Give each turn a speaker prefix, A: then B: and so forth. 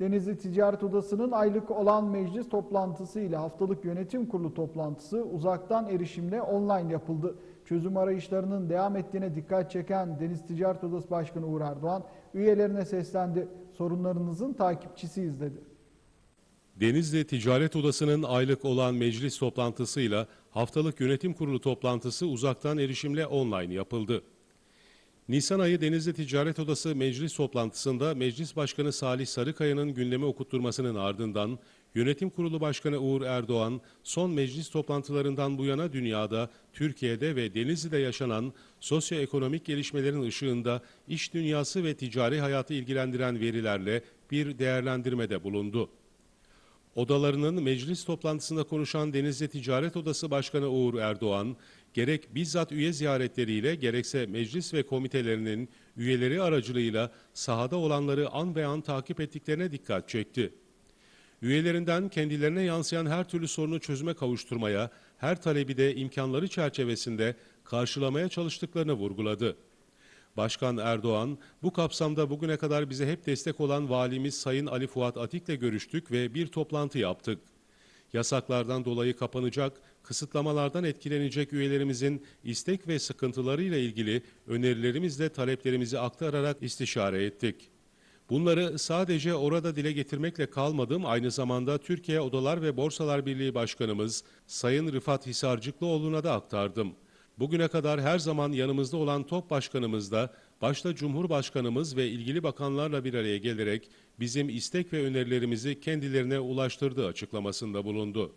A: Denizli Ticaret Odası'nın aylık olan meclis toplantısı ile haftalık yönetim kurulu toplantısı uzaktan erişimle online yapıldı. Çözüm arayışlarının devam ettiğine dikkat çeken Deniz Ticaret Odası Başkanı Uğur Erdoğan üyelerine seslendi. Sorunlarınızın takipçisiyiz dedi.
B: Denizli Ticaret Odası'nın aylık olan meclis toplantısıyla haftalık yönetim kurulu toplantısı uzaktan erişimle online yapıldı. Nisan ayı Denizli Ticaret Odası meclis toplantısında Meclis Başkanı Salih Sarıkaya'nın gündemi okutturmasının ardından Yönetim Kurulu Başkanı Uğur Erdoğan son meclis toplantılarından bu yana dünyada, Türkiye'de ve Denizli'de yaşanan sosyoekonomik gelişmelerin ışığında iş dünyası ve ticari hayatı ilgilendiren verilerle bir değerlendirmede bulundu. Odalarının meclis toplantısında konuşan Denizli Ticaret Odası Başkanı Uğur Erdoğan, gerek bizzat üye ziyaretleriyle gerekse meclis ve komitelerinin üyeleri aracılığıyla sahada olanları an ve an takip ettiklerine dikkat çekti. Üyelerinden kendilerine yansıyan her türlü sorunu çözüme kavuşturmaya, her talebi de imkanları çerçevesinde karşılamaya çalıştıklarını vurguladı. Başkan Erdoğan, bu kapsamda bugüne kadar bize hep destek olan valimiz Sayın Ali Fuat Atik'le görüştük ve bir toplantı yaptık. Yasaklardan dolayı kapanacak, kısıtlamalardan etkilenecek üyelerimizin istek ve sıkıntılarıyla ilgili önerilerimizle taleplerimizi aktararak istişare ettik. Bunları sadece orada dile getirmekle kalmadım, aynı zamanda Türkiye Odalar ve Borsalar Birliği Başkanımız Sayın Rıfat Hisarcıklıoğlu'na da aktardım. Bugüne kadar her zaman yanımızda olan TOP Başkanımız da başta Cumhurbaşkanımız ve ilgili bakanlarla bir araya gelerek bizim istek ve önerilerimizi kendilerine ulaştırdığı açıklamasında bulundu.